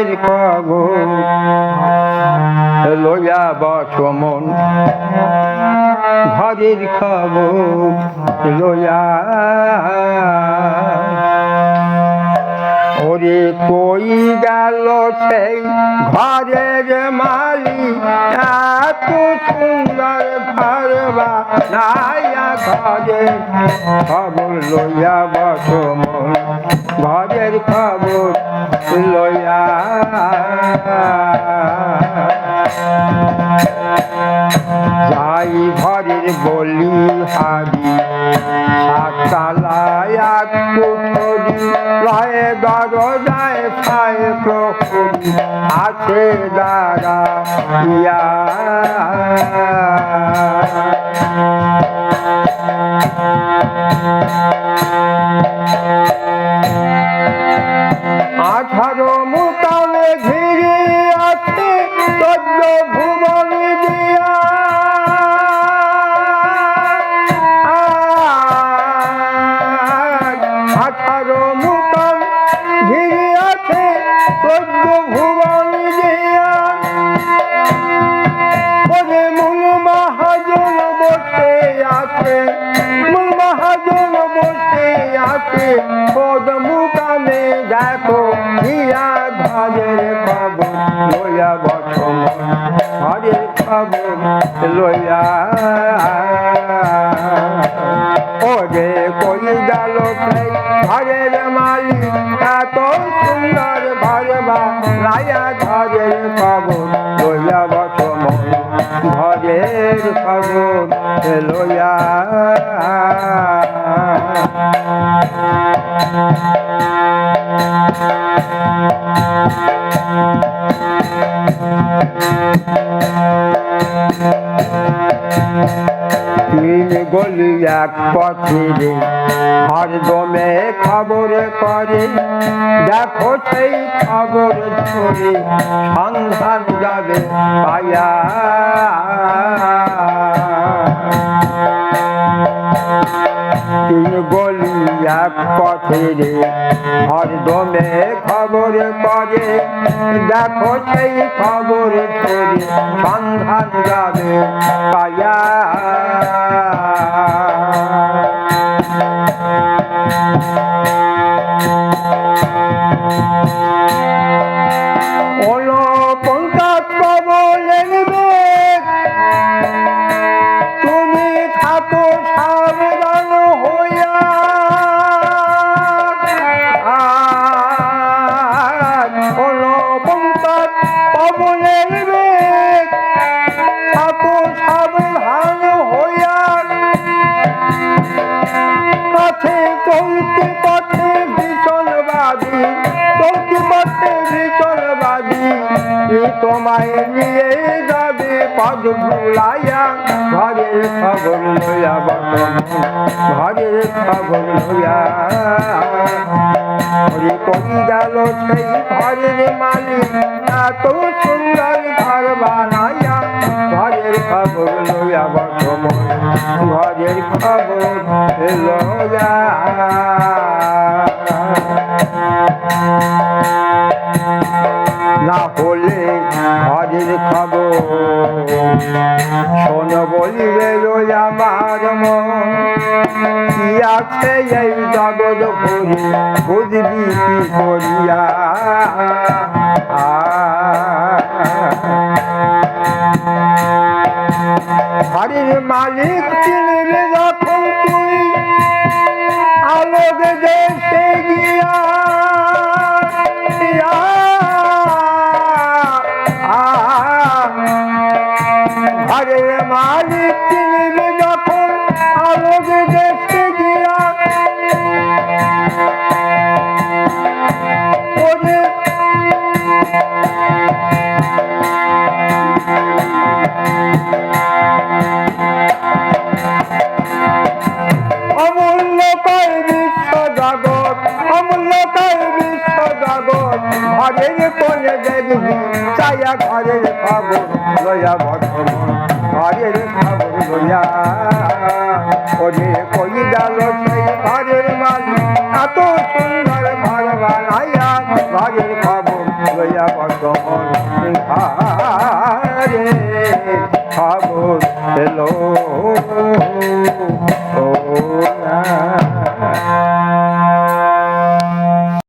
ঘরের খবর লইয়া বসমন ঘরের খবর লইয়া। ওরে কই গেল সেই ঘরের মালি? এত সুন্দর ঘরবা, নাইয়া ঘরের খবর লইয়া বসমন ঘরের খবর লইয়া। যাই ঘরের বলি হারি সাতলায় কুঠরি লয়ে দরজায় পায় প্রহরী আছে দাঁড়া ইয়া। আঠারো মোকামে ঘিরে আছে চোদ্দ ভুবন দেখো ইয়া ঘরের খবর লইয়া বসম ঘরের খবর লইয়া। ওরে কই গেল ঘরের মালিক, এত সুন্দর ঘর বা রায়া ঘরের খবর লইয়া বসম ঘরের খবর লইয়া। তিন গলি এক পথিরে, হরদমে খবর করে। দেখো সেই খবর ছড়ে সন্ধান যাবে পায়া। তিন গলি এক পথিরে হরদমে খবর করে দেখো সেই খবর ছড়ে সন্ধান যাবে। ভীষণবাদী চলতি পথে ভীষণবাদী এ তোমায় নিয়ে যাবে পদ ভুলাইয়া ঘরের খবর লইয়া বর্তমান, ঘরের খবর লইয়া ওরে কই গেল সেই ঘরের মালিক, এত সুন্দর ঘর বানাইয়া ঘরের খবর লইয়া বর্তমান, ঘরের খবর লইয়া না হলে ঘরের খবর শোন বলিবে আমার মন, কি আছে এই জগৎ ভরি, বুঝবি কি করিয়া? ঘরের মালিক চিনলে ঘরের কোলে দেবী চায়া ঘরের খবর লয়া ভগবান ঘরের খবর লয়া। ওরে কই গেল সেই ঘরের মালি এত সুন্দর ঘর বানাইয়া ঘরের খবর লয়া ভগবান ঘরে খবর এলো।